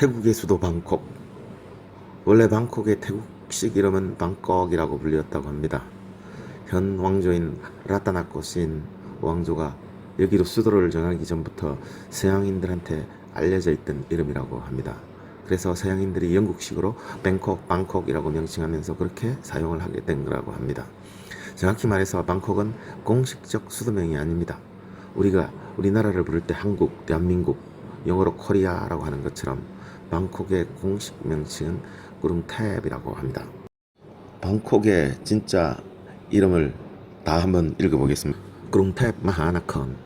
태국의 수도 방콕. 원래 방콕의 태국식 이름은 방꺽이라고 불렸다고 합니다. 현 왕조인 라타나코신 왕조가 여기로 수도를 정하기 전부터 서양인들한테 알려져 있던 이름이라고 합니다. 그래서 서양인들이 영국식으로 뱅콕, 방콕이라고 명칭하면서 그렇게 사용을 하게 된 거라고 합니다. 정확히 말해서 방콕은 공식적 수도명이 아닙니다. 우리가 우리나라를 부를 때 한국, 대한민국, 영어로 코리아라고 하는 것처럼 방콕의 공식 명칭은 꾸룽탭이라고 합니다. 방콕의 진짜 이름을 다 한번 읽어보겠습니다. 꾸룽탭 마하나컨,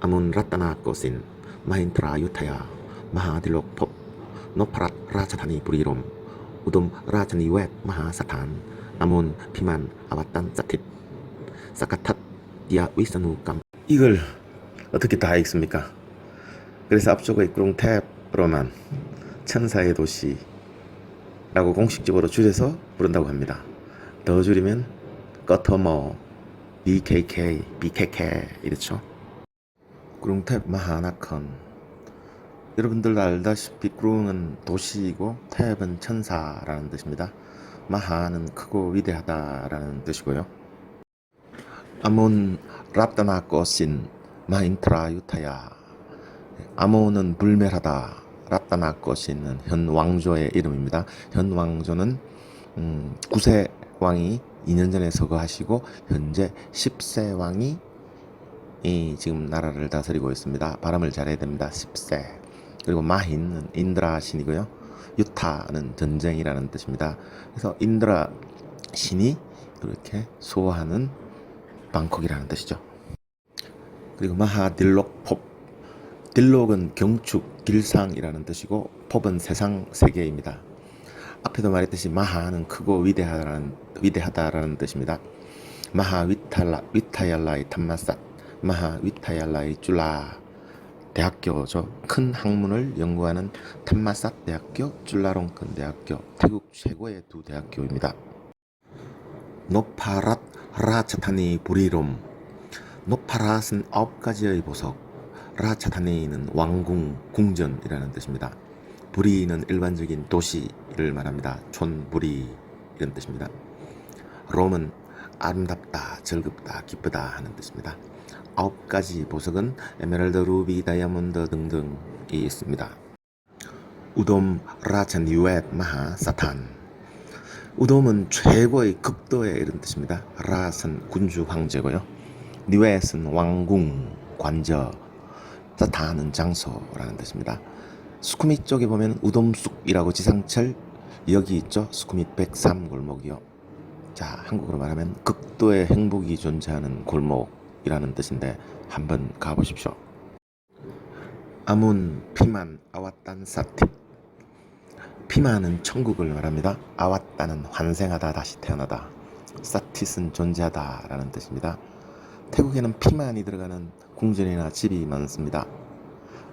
아문 라따나 꼬신, 마힌트라 유타야, 마하딜록 법, 노파랏 라차타니 부리롬, 우돔 라차니 웻 마하사탄, 아문 피만 아와딴 짜tit, 사카탓 디아 위사누 감. 이걸 어떻게 다 읽습니까? 그래서 앞쪽의 꾸룽탭으로만 천사의 도시라고 공식적으로 줄여서 부른다고 합니다. 더 줄이면 꺼터머, BKK, BKK 이렇죠. 꾸룽탭 마하나컨 여러분들 알다시피 꾸룽은 도시이고 탭은 천사라는 뜻입니다. 마하는 크고 위대하다라는 뜻이고요. 아몬 랍다나 꼬신 마인트라 유타야 아몬은 불멸하다 라따나 것이는 현 왕조의 이름입니다. 현 왕조는 음, 9세 왕이 2년 전에 서거하시고 현재 10세 왕이 이 지금 나라를 다스리고 있습니다. 발음을 잘해야 됩니다. 10세. 그리고 마힌은 인드라 신이고요. 유타는 전쟁이라는 뜻입니다. 그래서 인드라 신이 그렇게 소화하는 방콕이라는 뜻이죠. 그리고 마하딜록 법 딜록은 경축, 길상이라는 뜻이고 법은 세상 세계입니다. 앞에도 말했듯이 마하는 크고 위대하다는 위대하다라는 뜻입니다. 마하 위탈라 위타얄라이 탐마삿 마하 위타얄라이 줄라 대학교죠. 큰 학문을 연구하는 탐마삿 대학교, 줄라롱큰 대학교, 태국 최고의 두 대학교입니다. 노파랏 라차타니 부리롬 노파랏은 아홉 가지의 보석, 라차타니는 왕궁, 궁전이라는 뜻입니다. 부리는 일반적인 도시를 말합니다. 촌부리 이런 뜻입니다. 롬은 아름답다, 즐겁다, 기쁘다 하는 뜻입니다. 아홉 가지 보석은 에메랄드, 루비, 다이아몬드 등등이 있습니다. 우돔, 라찬, 유엣, 마하, 사탄 우돔은 최고의 극도의 이런 뜻입니다. 라는 군주 황제고요. 니웨스는 왕궁, 관저, 사타는 장소라는 뜻입니다. 수쿠미 쪽에 보면 우돔쑥이라고 지상철 여기 있죠. 수쿠미 103 골목이요. 자, 한국어로 말하면 극도의 행복이 존재하는 골목이라는 뜻인데 한번 가보십시오. 아문 피만 아왔단 사티 피만은 천국을 말합니다. 아왔다는 환생하다 다시 태어나다. 사티스는 존재하다라는 뜻입니다. 태국에는 피만이 들어가는 궁전이나 집이 많습니다.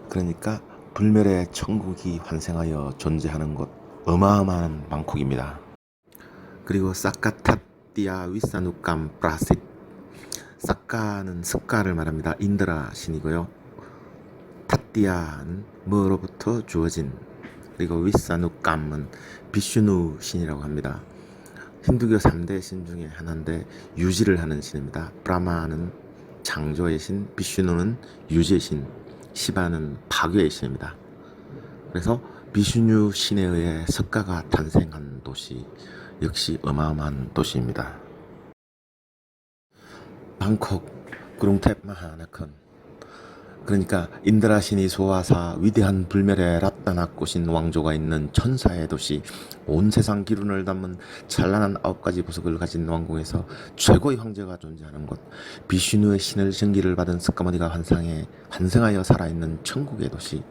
그러니까 불멸의 천국이 환생하여 존재하는 곳 어마어마한 방콕입니다. 그리고 사카타띠아 위사누감 프라싯 사카는 습가를 말합니다. 인드라 신이고요. 타띠아는 뭐로부터 주어진 그리고 위사누감은 비슈누 신이라고 합니다. 힌두교 3대 신 중에 하나인데 유지를 하는 신입니다. 브라마는 창조의 신, 비슈누는 유지의 신, 시바는 파괴의 신입니다. 그래서 비슈뉴 신에 의해 석가가 탄생한 도시 역시 어마어마한 도시입니다. 방콕 구룽탭 마하나컨 그러니까 인드라 신이 소화사 위대한 불멸의 라따나 꽃인 왕조가 있는 천사의 도시 온 세상 기운을 담은 찬란한 아홉 가지 보석을 가진 왕궁에서 최고의 황제가 존재하는 곳 비슈누의 신을 전기를 받은 스카머니가 환상해 환생하여 살아있는 천국의 도시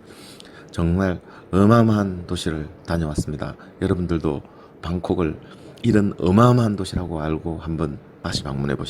정말 어마어마한 도시를 다녀왔습니다. 여러분들도 방콕을 이런 어마어마한 도시라고 알고 한번 다시 방문해 보십시오.